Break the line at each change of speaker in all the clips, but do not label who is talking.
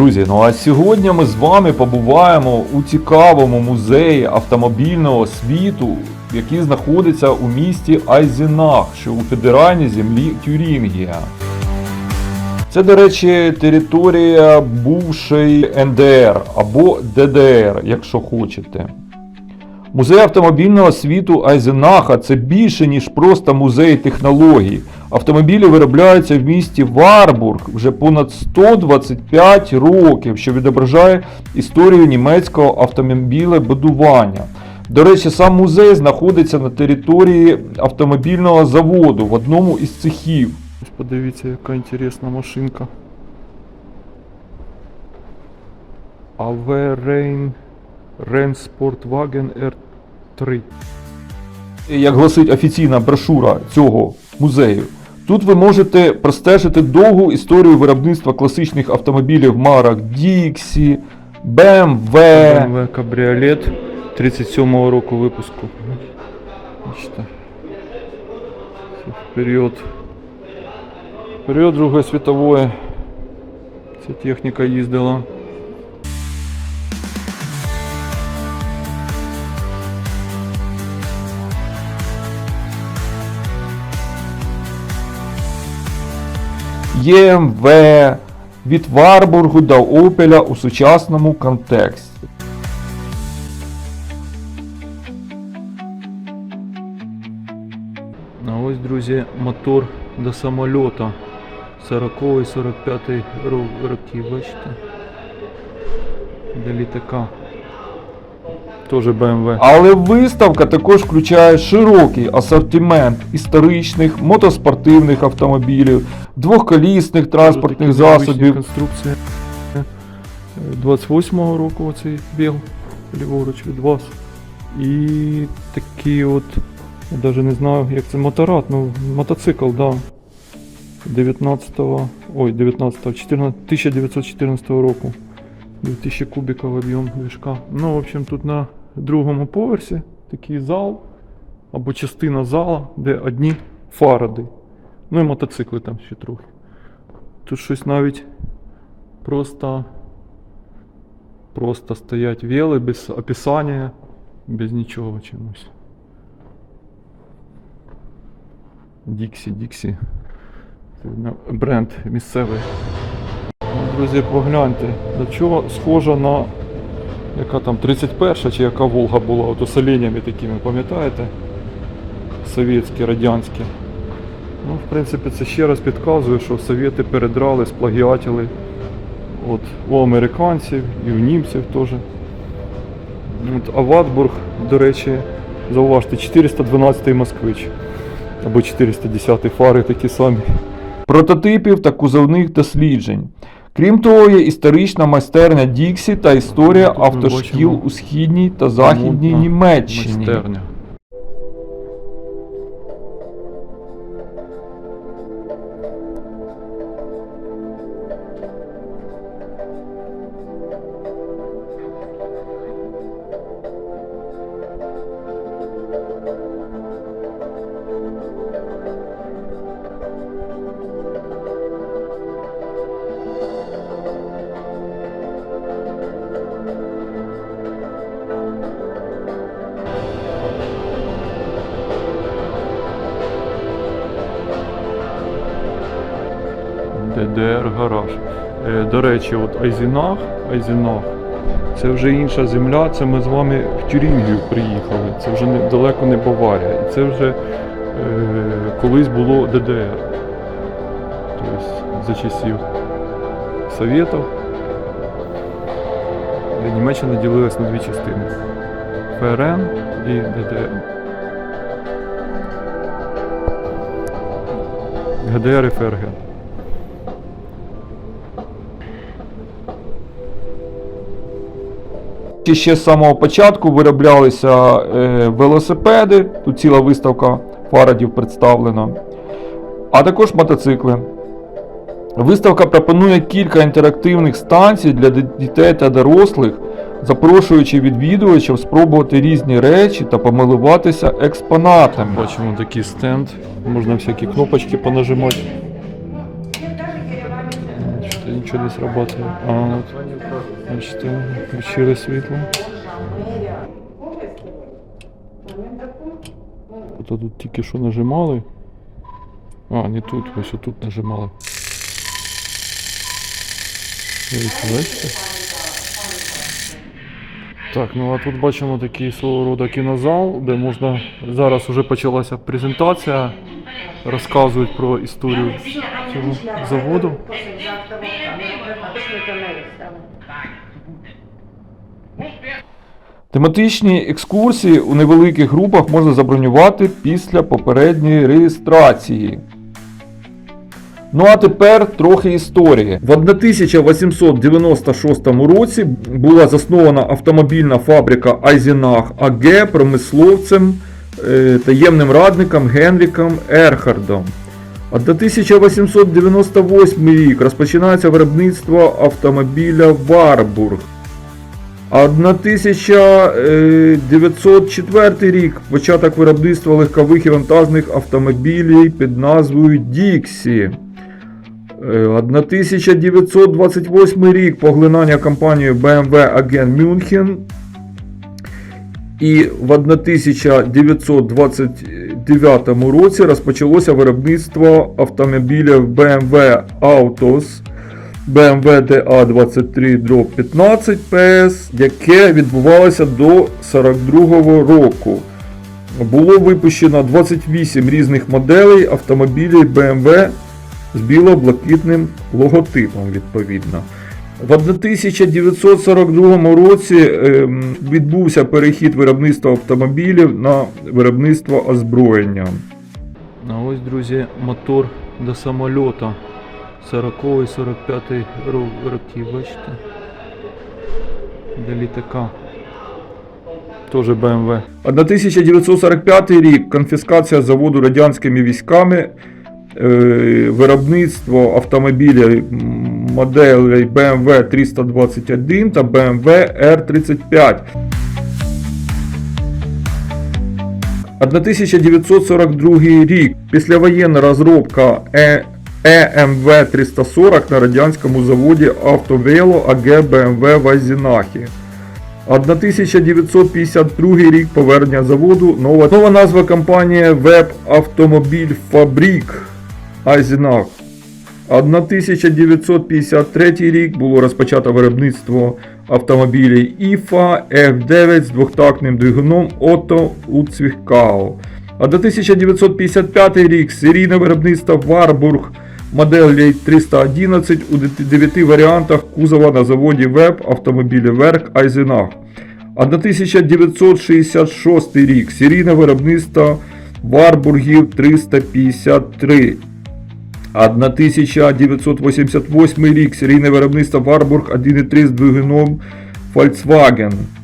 Друзі, ну а сьогодні ми з вами побуваємо у цікавому музеї автомобільного світу, який знаходиться у місті Айзенах, що у федеральній землі Тюрінгія. Це, до речі, територія бувшої НДР або ДДР, якщо хочете. Музей автомобільного світу Айзенаха це більше, ніж просто музей технологій. Автомобілі виробляються в місті Варбург вже понад 125 років, що відображає історію німецького автомобілебудування. До речі, сам музей знаходиться на території автомобільного заводу в одному із цехів.
Подивіться, яка інтересна машинка. AV Rain Rain Sportwagen R3.
як гласить офіційна брошура цього музею. Тут ви можете простежити довгу історію виробництва класичних автомобілів марок Dixie, BMW.
BMW Cabriolet 37-го року випуску. Бачите. В період. в Період Другої світової. Ця техніка їздила.
ЄМВ від Варбургу до Опеля у сучасному контексті.
А ось, друзі, мотор до самольота 40-й, 45-й ро- роки, бачите? До літака. Тоже BMW.
Але виставка також включає широкий асортимент історичних, мотоспортивних автомобілів, двохколісних транспортних засобів,
Конструкція. Е, 28-го року оцей біл ліворуч від вас. І такий от, я навіть не знаю, як це моторад, ну мотоцикл, да. 19-го, ой, 19-го, 14, 1914 року. 2000 кубиків об'єм движка. Ну, в общем, тут на другому поверсі такий зал або частина зала, де одні фаради. Ну і мотоцикли там ще трохи. Тут щось навіть просто, просто стоять вели без описання, без нічого чомусь. Діксі, Діксі. Це бренд місцевий. Друзі, погляньте, до чого схожа на яка там 31 чи яка Волга була, от з оленями такими, пам'ятаєте? Совєтські, радянські. Ну, в принципі, це ще раз підказує, що совєти передрали, сплагіатили от, у американців і у німців теж. От, а Ватбург, до речі, зауважте, 412 москвич. Або 410 фари такі самі.
прототипів та кузовних досліджень. Крім того, є історична майстерня Діксі та історія автошкіл у східній та західній Німеччині.
Майстерня. Гараж. Е, До речі, от Айзінах, Айзінах, це вже інша земля, це ми з вами в Тюрінгію приїхали. Це вже далеко не Баварія. І це вже е, колись було ДДР. Тобто за часів Совєтів. Німеччина ділилась на дві частини. ФРН і ДДР. ГДР і ФРГ.
І Ще з самого початку вироблялися е, велосипеди, тут ціла виставка фарадів представлена, а також мотоцикли. Виставка пропонує кілька інтерактивних станцій для дітей та дорослих, запрошуючи відвідувачів спробувати різні речі та помилуватися експонатами.
Бачимо такий стенд, можна всякі кнопочки понажимати. Бачите, нічого десь працює. А от, бачите, включили світло. Ото тут тільки що нажимали. А, не тут, ось отут нажимали. Бачите? Так, ну а тут бачимо такий свого роду кінозал, де можна. Зараз вже почалася презентація. Розказують про історію цього заводу.
Тематичні екскурсії у невеликих групах можна забронювати після попередньої реєстрації. Ну а тепер трохи історії. В 1896 році була заснована автомобільна фабрика Айзенах АГ промисловцем е, таємним радником Генріком Ерхардом. А до 1898 рік розпочинається виробництво автомобіля Варбург. А 1904 рік початок виробництва легкових і вантажних автомобілів під назвою Діксі. Е, 1928 рік поглинання компанією BMW Аген Мюнхен. І в 1929 році розпочалося виробництво автомобілів BMW Autos BMW DA23 15 PS, яке відбувалося до 42 року. Було випущено 28 різних моделей автомобілів BMW з біло-блакитним логотипом відповідно. В 1942 році ем, відбувся перехід виробництва автомобілів на виробництво озброєння.
А ось, друзі, мотор до самольота. 40-45 років, бачите? До літака. Теж BMW.
1945 рік конфіскація заводу радянськими військами, виробництво автомобілів моделей BMW 321 та BMW R35. 1942 рік. Післявоєнна розробка Е- ЕМВ 340 на радянському заводі Автовело АГ БМВ в 1952 рік повернення заводу. Нова, нова назва компанії Веб Автомобіль Фабрік Айзінах. 1953 рік було розпочато виробництво автомобілів ІФА F9 з двохтактним двигуном Ото у Цвіхкау. А до 1955 рік серійне виробництво Варбург моделі 311 у 9 варіантах кузова на заводі ВЕБ автомобілі Верк Айзенах. А до 1966 рік серійне виробництво Варбургів 353. А 1988 рік серійне виробництво Warburg 1.3 з двигуном Volkswagen. –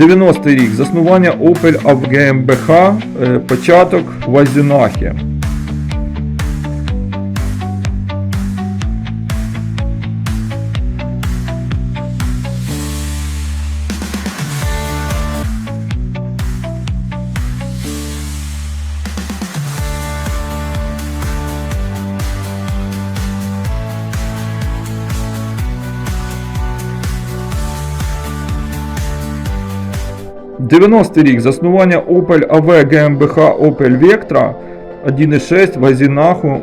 90-й рік заснування Opel АВГМБХ, е, початок Вазінахи. 90-й рік заснування Opel AV GmbH Opel Vectra 1.6 Вазінаху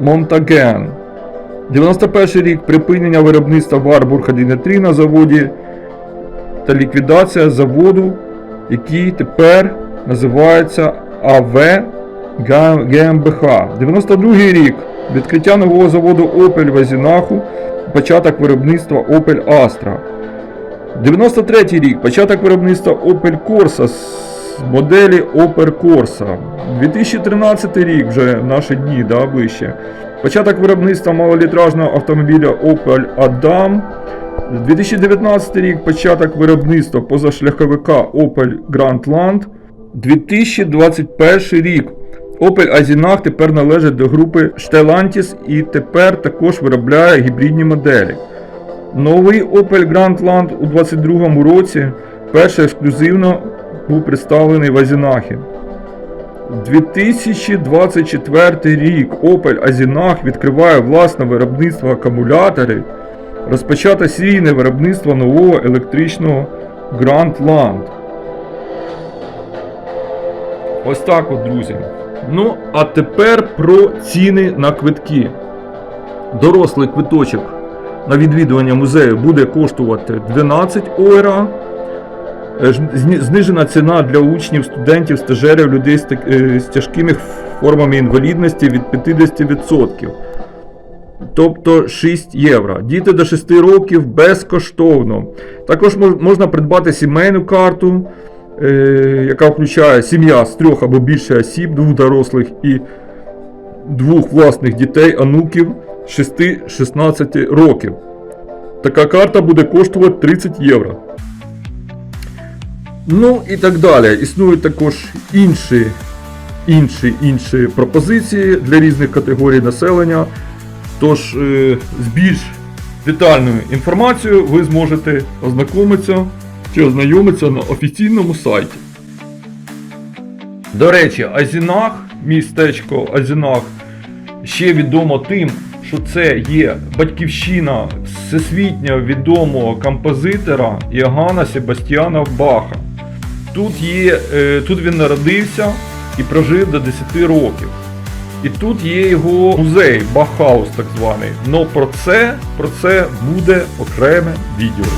Монтаген. 91 рік припинення виробництва Варбург 1.3 на заводі та ліквідація заводу, який тепер називається АВ ГМБХ. 92 рік відкриття нового заводу Opel Вазінаху, початок виробництва Opel Astra. 93 рік початок виробництва Opel Corsa з моделі Opel Corsa. 2013 рік вже наші дні, да, ближче. Початок виробництва малолітражного автомобіля Opel Adam. 2019 рік початок виробництва позашляховика Opel Grandland. 2021 рік. Opel Azinach тепер належить до групи Stellantis і тепер також виробляє гібридні моделі. Новий Opel Grandland у 2022 році перший ексклюзивно був представлений в Азінахі. 2024 рік Opel Azinach відкриває власне виробництво акумуляторів, розпочато серійне виробництво нового електричного Grandland. Ось так от, друзі. Ну, а тепер про ціни на квитки. Дорослий квиточок на відвідування музею буде коштувати 12 ойра. Е, Знижена ціна для учнів, студентів, стажерів, людей з, е, тяжкими формами інвалідності від 50%. Тобто 6 євро. Діти до 6 років безкоштовно. Також можна придбати сімейну карту, е, яка включає сім'я з трьох або більше осіб, двох дорослих і двох власних дітей, онуків 6-16 років. Така карта буде коштувати 30 євро. Ну і так далі. Існують також інші, інші, інші пропозиції для різних категорій населення. Тож е, з більш детальною інформацією ви зможете ознайомитися чи ознайомитися на офіційному сайті. До речі, Азінах, містечко Азінах, ще відомо тим, що це є батьківщина всесвітньо відомого композитора Іоганна Себастьяна Баха. Тут, є, е, тут він народився і прожив до 10 років. І тут є його музей, Бахаус так званий. Но про це, про це буде окреме відео.